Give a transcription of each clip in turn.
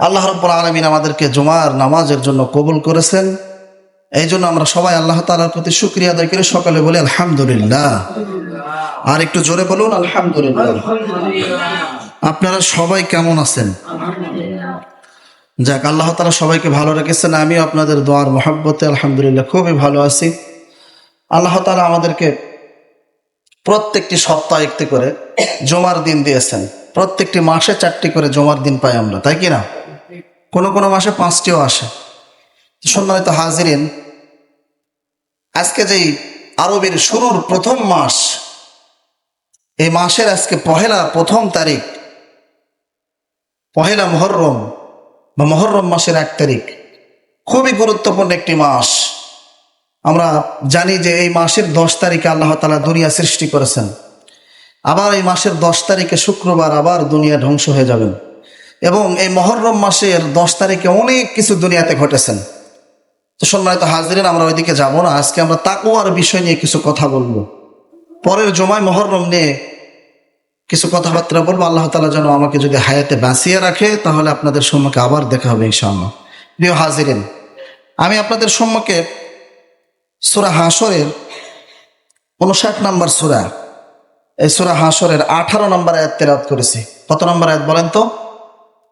আল্লাহ রব্বুল আলমিন আমাদেরকে জুমার নামাজের জন্য কবুল করেছেন। এই জন্য আমরা সবাই আল্লাহ তালার প্রতি শুক্রিয়া আদায় করে। সকালে বলি, আলহামদুলিল্লাহ। আর একটু জোরে বলুন, আলহামদুলিল্লাহ। আপনারা সবাই কেমন আছেন? যাক, আল্লাহ তালা সবাইকে ভালো রেখেছেন। আমিও আপনাদের দোয়ার মহাব্বতে আলহামদুলিল্লাহ খুবই ভালো আছি। আল্লাহ তালা আমাদেরকে প্রত্যেকটি সপ্তাহ একটি করে জমার দিন দিয়েছেন। প্রত্যেকটি মাসে চারটি করে জমার দিন পাই আমরা, তাই কি না? কোনো কোনো মাসে পাঁচটিও আসে। সম্মানিত হাজিরিন, আজকে যেই আরবের শুরুর প্রথম মাস, এই মাসের আজকে পহেলা প্রথম তারিখ, পহেলা মহরম বা মহরম মাসের এক তারিখ, খুবই গুরুত্বপূর্ণ একটি মাস। আমরা জানি যে এই মাসের দশ তারিখে আল্লাহ তালা দুনিয়া সৃষ্টি করেছেন। আবার এই মাসের দশ তারিখে শুক্রবার আবার দুনিয়া ধ্বংস হয়ে যাবেন। এবং এই মহরম মাসের দশ তারিখে অনেক কিছু দুনিয়াতে ঘটেছেন। তো সম্মানিত হাজিরেন, আমরা ওইদিকে যাব না। আজকে আমরা তাকুয়ার বিষয় নিয়ে কিছু কথা বলব। পরের জমায় মহরম নিয়ে কিছু কথাবার্তা বলব। আল্লাহ তালা যেন আমাকে যদি হায়াতে বাঁচিয়ে রাখে, তাহলে আপনাদের সম্মুখে আবার দেখা হবে ইনশাআল্লাহ। প্রিয় হাজিরেন, আমি আপনাদের সম্মুখে সুরা হাসরের উনষাট নম্বর সুরা, এই সুরা হাসরের আঠারো নম্বর আয়াত তেরাত করেছি। কত নম্বর আয়াত বলেন তো?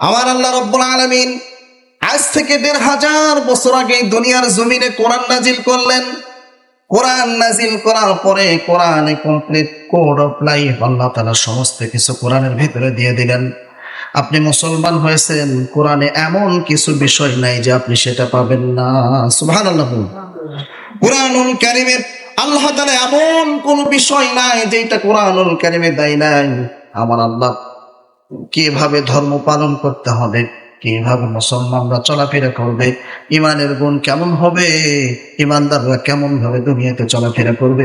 আমার আল্লাহ রব্বুল আলমিন আজ থেকে দেড় হাজার বছর আগে দুনিয়ার জমিনে কোরআন নাজিল করলেন। কোরআন নাজিল করার পরে কোরআনে complete code of life Allah Taala সমস্ত কিছু কোরআনের ভিতরে দিয়ে দিলেন। আপনি মুসলমান হয়েছেন, কোরআনে এমন কিছু বিষয় নাই যে আপনি সেটা পাবেন না। সুভান আল্লাহ কোরআনুল কারিমের, আল্লাহ তালা এমন কোন বিষয় নাই যেটা কোরআনুল কারিমে দেয় নাই। আমার আল্লাহ কীভাবে ধর্ম পালন করতে হবে, কীভাবে মুসলমানরা চলাফেরা করবে, ইমানের গুণ কেমন হবে, ইমানদাররা কেমন ভাবে দুনিয়াতে চলাফেরা করবে।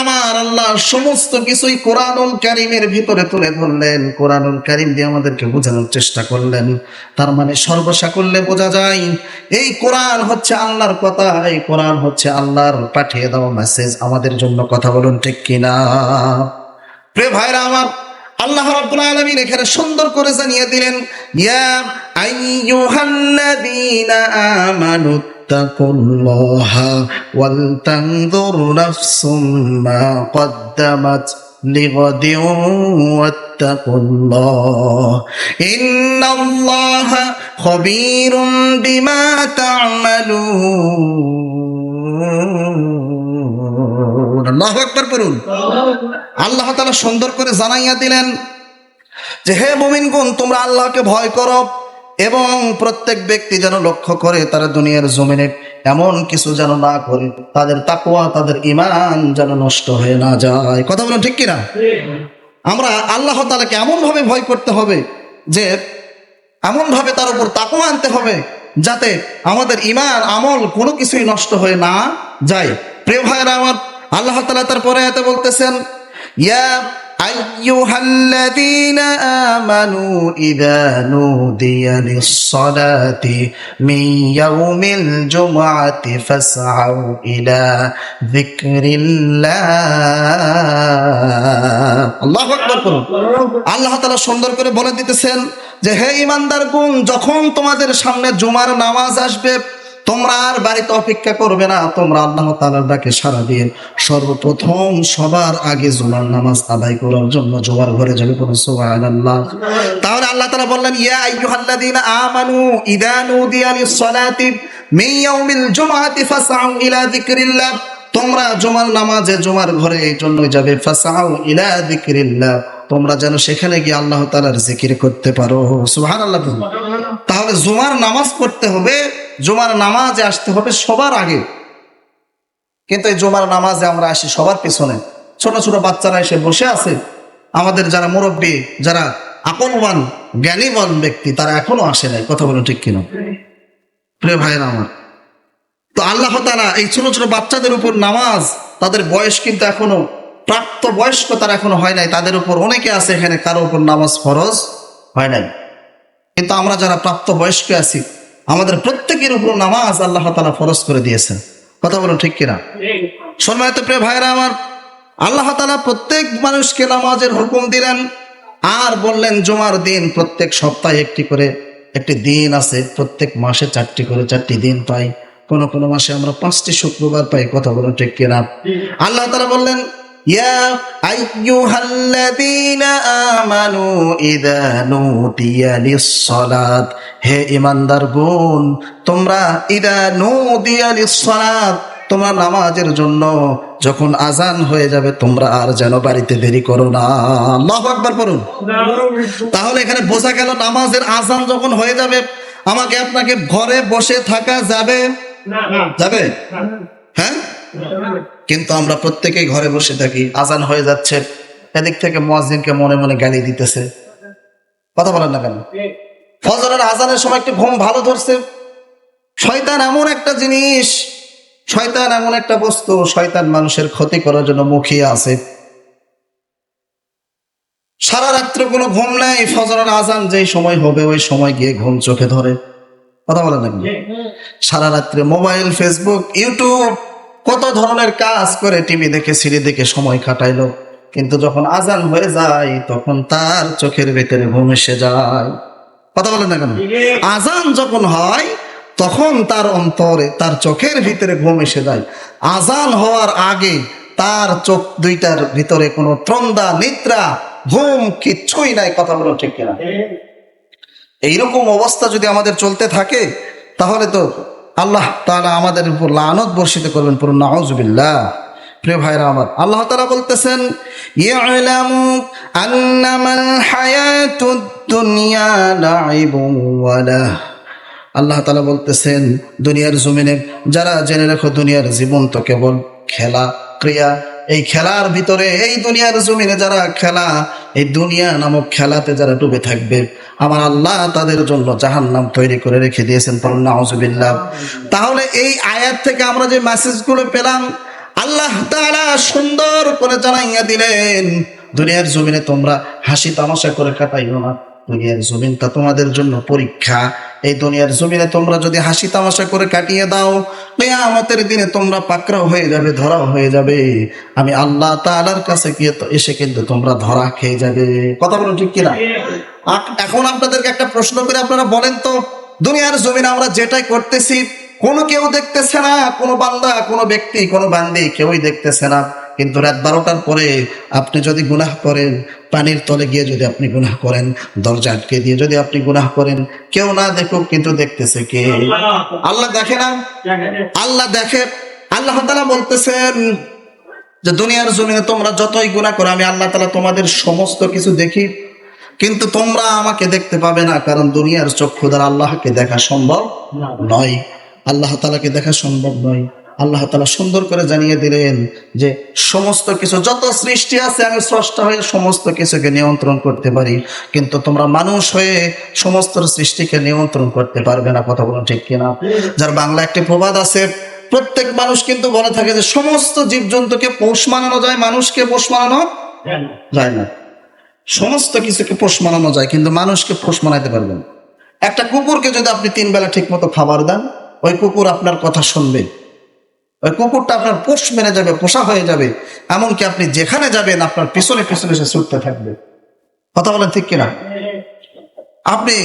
আমার আল্লাহ সমস্ত কিছুই কোরআনুল কারিমের ভিতরে তুলে ধরলেন। কোরআনুল কারিম দিয়ে আমাদেরকে বোঝানোর চেষ্টা করলেন। তার মানে সর্বসাকল্যে বোঝা যায়, এই কোরআন হচ্ছে আল্লাহর কথা, এই কোরআন হচ্ছে আল্লাহর পাঠিয়ে দেওয়া মেসেজ আমাদের জন্য কথা বলুন ঠিক কিনা? প্রিয় ভাইরা আমার আল্লাহ রাব্বুল আলামিন এখানে সুন্দর করে জানিয়ে দিলেন ইয়া আইয়ুহাল্লাযীনা আমানু তাকুল্লাহা ওয়াল তানজুর নাফসুম মা কদ্দামাত لغد واتقوا الله إن الله خبير بما تعملون আল্লাহ একবার আল্লাহ তালা সুন্দর করে জানাইয়া দিলেন যে, হে মোমিনগুন তোমরা আল্লাহকে ভয় করো এবং প্রত্যেক ব্যক্তি যেন লক্ষ্য করে তারা দুনিয়ার জমিনে এমন কিছু যেন না করে, তাদের তাকুয়া তাদের ইমান যেন নষ্ট হয়ে না যায়। কথা বলুন ঠিক কিনা? আমরা আল্লাহ তালাকে এমনভাবে ভয় করতে হবে যে, এমনভাবে তার উপর তাকুয়া আনতে হবে যাতে আমাদের ইমান আমল কোনো কিছুই নষ্ট হয়ে না যায়। প্রিয় ভাইয়েরা আমার আল্লাহ তালা তারপরে এতে বলতেছেন ইয়া أيها الذين آمنوا إذا نودي للصلاة من يوم الجمعة فاسعوا إلى ذكر الله الله أكبر করুন আল্লাহ তালা সুন্দর করে বলে দিতেছেন যে হে ইমানদার গুণ যখন তোমাদের সামনে জুমার নামাজ আসবে তোমরা আর বাড়িতে অপেক্ষা করবে না, তোমরা আল্লাহ তালার ডাকে সারা দিয়ে সর্বপ্রথম সবার আগে জুমার নামাজ আদায় করার জন্য জোয়ার ঘরে যাবে কোনো সুবহানাল্লাহ। তাহলে আল্লাহ তালা বললেন, ইয়া আমানু জুমআতি ফাসআউ ইলা তোমরা জুমার নামাজে জুমার ঘরে এই জন্যই যাবে, ফাসআউ ইলা তোমরা যেন সেখানে গিয়ে আল্লাহ তাআলার জিকির করতে পারো, সুবহানাল্লাহ। তাহলে জুমার নামাজ পড়তে হবে জুমার নামাজে আসতে হবে সবার আগে। কিন্তু এই জুমার নামাজে আমরা আসি সবার পেছনে। ছোট ছোট বাচ্চারা এসে বসে আছে। আমাদের যারা মুরব্বী, যারা আকলবান, জ্ঞানীবান ব্যক্তি, তারা এখনও আসে নাই। কথা বলেন ঠিক কিনা? প্রিয় ভাইয়েরা আমার। তো আল্লাহ তালা এই ছোট ছোট বাচ্চাদের উপর নামাজ, তাদের বয়স কিন্তু এখনও, প্রাপ্ত বয়স্ক তারা এখনও হয় নাই। তাদের উপর অনেকে আছে এখানে, কারও উপর নামাজ ফরজ হয় নাই। কিন্তু আমরা যারা প্রাপ্ত বয়স্ক আছি আমাদের প্রত্যেকের উপর নামাজ আল্লাহ তালা ফরজ করে দিয়েছেন। কথা বলুন ঠিক কিনা? সম্মানিত প্রিয় ভাইরা আমার আল্লাহ তালা প্রত্যেক মানুষকে নামাজের হুকুম দিলেন আর বললেন জুমার দিন প্রত্যেক সপ্তাহে একটি করে একটি দিন আছে প্রত্যেক মাসে চারটি করে চারটি দিন পাই। কোন কোন মাসে আমরা পাঁচটি শুক্রবার পাই। কথা বলুন ঠিক কিনা? আল্লাহ তালা বললেন ইয়া আইয়ুহাল্লাযীনা আমানু ইযা নুদিয়া লিস-সালাত হে ঈমানদার গুণ তোমরা ইদা নুদিয়া লিস-সালাত তোমরা নামাজের জন্য যখন আজান হয়ে যাবে তোমরা আর যেন বাড়িতে দেরি করো না। আল্লাহু আকবার পড়ুন। তাহলে এখানে বোঝা গেল নামাজের আজান যখন হয়ে যাবে আমাকে আপনাকে ঘরে বসে থাকা যাবে? যাবে? হ্যাঁ? কিন্তু আমরা প্রত্যেকেই ঘরে বসে থাকি আজান হয়ে যাচ্ছে এদিক থেকে মুয়াজ্জিনকে মনে মনে গালি দিতেছে। কথা বলেন না কেন? ফজরের আজানের সময় একটু ঘুম ভালো ধরছে। শয়তান এমন একটা জিনিস শয়তান এমন একটা বস্তু শয়তান মানুষের ক্ষতি করার জন্য মুখিয়ে আছে। সারা রাত্রে কোনো ঘুম নেই ফজরের আজান যেই সময় হবে ওই সময় গিয়ে ঘুম চোখে ধরে। কথা বলেন নাকি সারা রাত্রে মোবাইল ফেসবুক ইউটিউব কত ধরনের কাজ করে টিভি দেখে, সিঁড়ি দেখে সময় কাটাইলো। কিন্তু যখন আজান হয়ে যায়, তখন তার চোখের ভেতরে ঘুম এসে যায়। কথা বলেন না কেন? আজান যখন হয়, তখন তার অন্তরে, তার চোখের ভিতরে ঘুম এসে যায়। আজান হওয়ার আগে তার চোখ দুইটার ভিতরে কোনো ত্রন্দা, নিদ্রা, ঘুম কিচ্ছুই নাই। কথা বলো ঠিক কিনা? এইরকম অবস্থা যদি আমাদের চলতে থাকে, তাহলে তো আল্লাহ তালা আমাদের উপর লানত বর্ষিত করবেন পুরো নজবিল্লা প্রিয় ভাইরা আমার, আল্লাহ তালা বলতেছেন আল্লাহ তালা বলতেছেন, দুনিয়ার জমিনে যারা জেনে রেখো দুনিয়ার জীবন তো কেবল খেলা, ক্রিয়া এই খেলার ভিতরে, এই দুনিয়ার জমিনে যারা খেলা, এই দুনিয়া নামক খেলাতে যারা ডুবে থাকবে, আমার আল্লাহ তাদের জন্য জাহান নাম তৈরি করে রেখে দিয়েছেন নাউজুবিল্লাহ। তাহলে এই আয়াত থেকে আমরা যে মেসেজগুলো পেলাম, আল্লাহ তারা সুন্দর করে জানাইয়া দিলেন, দুনিয়ার জমিনে তোমরা হাসি তামাশা করে কাটাইও না। দুনিয়ার জমিনটা তোমাদের জন্য পরীক্ষা। এই দুনিয়ার জমিনে তোমরা যদি হাসি তামাশা করে কাটিয়ে দাও আমাদের দিনে তোমরা পাকড়াও হয়ে যাবে, ধরাও হয়ে যাবে। আমি আল্লাহ তাআলার কাছে গিয়ে তো এসে কিন্তু তোমরা ধরা খেয়ে যাবে। কথা বলো ঠিক কিনা? এখন আপনাদেরকে একটা প্রশ্ন করে আপনারা বলেন তো, দুনিয়ার জমিনে আমরা যেটাই করতেছি, কোনো কেউ দেখতেছে না, কোনো বান্দা, কোনো ব্যক্তি, কোনো বান্দি কেউই দেখতেছে না। কিন্তু রাত বারোটার পরে আপনি যদি গুনাহ করেন পানির তলে গিয়ে যদি আপনি গুনাহ করেন দরজা আটকে দিয়ে যদি আপনি গুনাহ করেন কেউ না দেখুক কিন্তু দেখতেছে কে? আল্লাহ দেখে না? আল্লাহ দেখে। আল্লাহ তালা বলতেছেন যে দুনিয়ার জমিনে তোমরা যতই গুণা করো আমি আল্লাহ তালা তোমাদের সমস্ত কিছু দেখি কিন্তু তোমরা আমাকে দেখতে পাবে না কারণ দুনিয়ার চক্ষু দ্বারা আল্লাহকে দেখা সম্ভব নয়। আল্লাহ তালাকে দেখা সম্ভব নয়। আল্লাহ তালা সুন্দর করে জানিয়ে দিলেন যে সমস্ত কিছু, যত সৃষ্টি আছে, আমি স্রষ্টা হয়ে সমস্ত কিছুকে নিয়ন্ত্রণ করতে পারি। কিন্তু তোমরা মানুষ হয়ে সমস্ত সৃষ্টিকে নিয়ন্ত্রণ করতে পারবে না, কথা বলুন ঠিক কিনা? যার বাংলা একটি প্রবাদ আছে, প্রত্যেক মানুষ কিন্তু বলে থাকে যে সমস্ত জীবজন্তুকে পোষ মানানো যায়, মানুষকে পোষ মানানো যায় না। সমস্ত কিছুকে পোষ মানানো যায়, কিন্তু মানুষকে পোষ মানাতে পারবেন একটা কুকুরকে যদি আপনি তিন বেলা ঠিক মতো খাবার দেন, ওই কুকুর আপনার কথা শুনবে। ওই কুকুরটা আপনার পোষ মেনে যাবে, পোষা হয়ে যাবে। এমনকি আপনি যেখানে যাবেন, আপনার পিছনে পিছনে সে ছুটতে থাকবে। কথা বলেন ঠিক কিনা? আপনি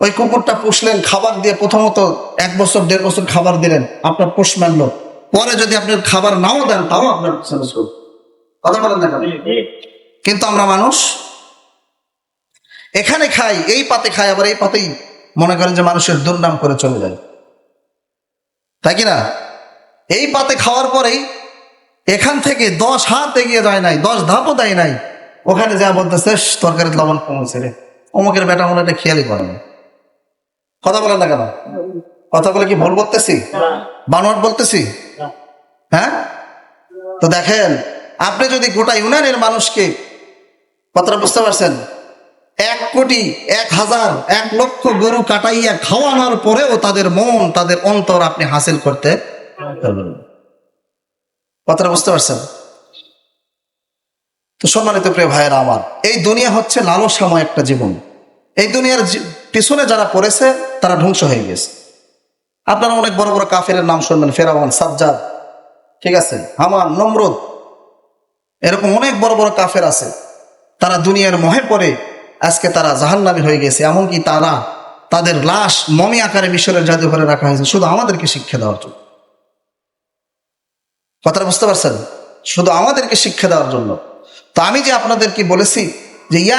ওই কুকুরটা পুষলেন, খাবার দিয়ে প্রথমত এক বছর, দেড় বছর খাবার দিলেন, আপনার পোষ মানলো। পরে যদি আপনি খাবার নাও দেন, তাও আপনার পিছনে কথা বলেন কিন্তু আমরা মানুষ, এখানে খাই, এই পাতে খাই, আবার এই পাতেই মনে করেন যে মানুষের দুর্নাম করে চলে যায়। তাই কি না এই পাতে খাওয়ার পরেই এখান থেকে দশ হাত এগিয়ে যায় নাই দশ ধাপও দেয় নাই। ওখানে যা বলতেছে "শ্, তরকারির লবণ কমেছে রে। অমুকের বেটা মনে এটা খেয়ালই করে কথা বলেন না কেন? কথা বলে কি ভুল বলতেছি? বানোয়ার বলতেছি? হ্যাঁ? তো দেখেন আপনি যদি গোটা ইউনিয়নের মানুষকে কথাটা বুঝতে পারছেন? এক কোটি এক হাজার এক লক্ষ গরু কাটাইয়া খাওয়ানোর পরেও তাদের মন তাদের অন্তর আপনি হাসিল করতে। কথাটা বুঝতে পারছেন? তো সম্মানিত প্রিয় ভাইয়েরা আমার, এই দুনিয়া হচ্ছে লালসাময় একটা জীবন। এই দুনিয়ার পিছনে যারা পড়েছে, তারা ধ্বংস হয়ে গেছে। আপনারা অনেক বড় বড় কাফের নাম শুনবেন ফেরাওয়ান সাজ্জাদ, ঠিক আছে? হামান, নমরুদ, এরকম অনেক বড় বড় কাফের আছে। তারা দুনিয়ার মহে পড়ে, আজকে তারা জাহান্নামী হয়ে গেছে। এমনকি তারা তাদের লাশ মমি আকারে মিশরের জাদুঘরে রাখা হয়েছে। শুধু আমাদেরকে শিক্ষা দেওয়ার জন্য। কথাটা বুঝতে পারছেন? শুধু আমাদেরকে শিক্ষা দেওয়ার জন্য। তো আমি যে আপনাদেরকে বলেছি যে, ইয়া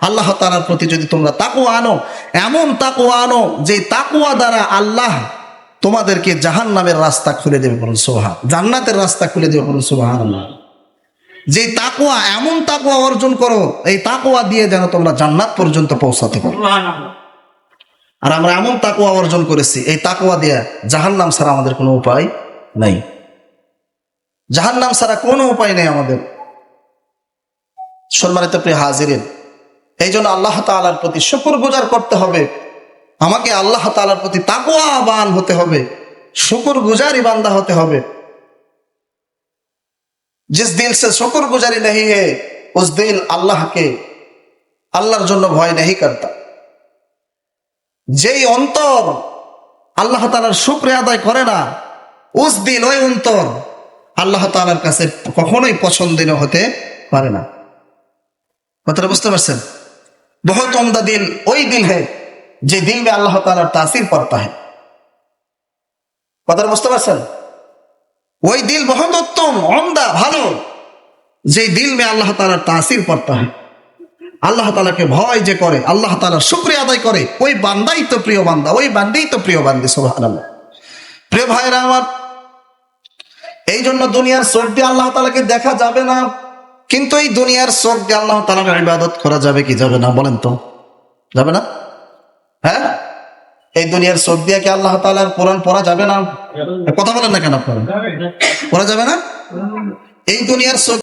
আল্লাহ তাআলার প্রতি যদি তোমরা তাকওয়া আনো, এমন তাকওয়া আনো যে তাকওয়া দ্বারা আল্লাহ তোমাদেরকে জাহান্নামের রাস্তা খুলে দেবে বলুন সোহা জান্নাতের রাস্তা খুলে দেবে বলুন সুবহানাল্লাহ। যে তাকুয়া এমন তাকুয়া অর্জন করো এই তাকওয়া দিয়ে যেন তোমরা জান্নাত পর্যন্ত পৌঁছাতে পারো। আর আমরা এমন তাকুয়া অর্জন করেছি এই তাকুয়া দিয়ে জাহান্নাম ছাড়া আমাদের কোনো উপায় নাই। জাহান্নাম ছাড়া কোনো উপায় নেই আমাদের। সম্মানিত প্রিয় হাজিরেন এই জন্য আল্লাহ তালার প্রতি শুকুর গুজার করতে হবে। আমাকে আল্লাহ তালার প্রতি তাকুয়া তাকুয়াবান হতে হবে শুকুর গুজারি বান্দা হতে হবে। जिस दिल से शुक्र गुजारी नहीं है उस दिल अल्लाह के আল্লাহর জন্য ভয় नहीं करता যেই অন্তর আল্লাহ তালার শুক্রে আদায় করে না উস দিল ওই অন্তর আল্লাহ তালার কাছে কখনোই পছন্দনীয় হতে পারে না কথাটা বুঝতে পারছেন বহুত উমদা দিল ওই দিল है যে দিল में আল্লাহ তালার তাসির পড়তা है কথাটা বুঝতে পারছেন ওই দিল বহুত উত্তম অমদা ভালো। যে দিল में আল্লাহ তালার তাসির পড়তা है আল্লাহ তালাকে ভয় যে করে, আল্লাহ তালার শুক্রিয়া আদায় করে, ওই বান্দাই তো প্রিয় বান্দা, ওই বান্দাই তো প্রিয় বান্দি সোহান প্রিয় ভাইরা আমার এই জন্য দুনিয়ার চোখ দিয়ে আল্লাহ তালাকে দেখা যাবে না, কিন্তু এই দুনিয়ার চোখ দিয়ে আল্লাহ তালার ইবাদত করা যাবে কি যাবে না, বলেন তো। যাবে না? হ্যাঁ? এই দুনিয়ার চোখ দিয়ে কি আল্লাহ তালার কোরআন পড়া যাবে না? কথা বলেন না কেন পড়া যাবে না? এই দুনিয়ার চোখ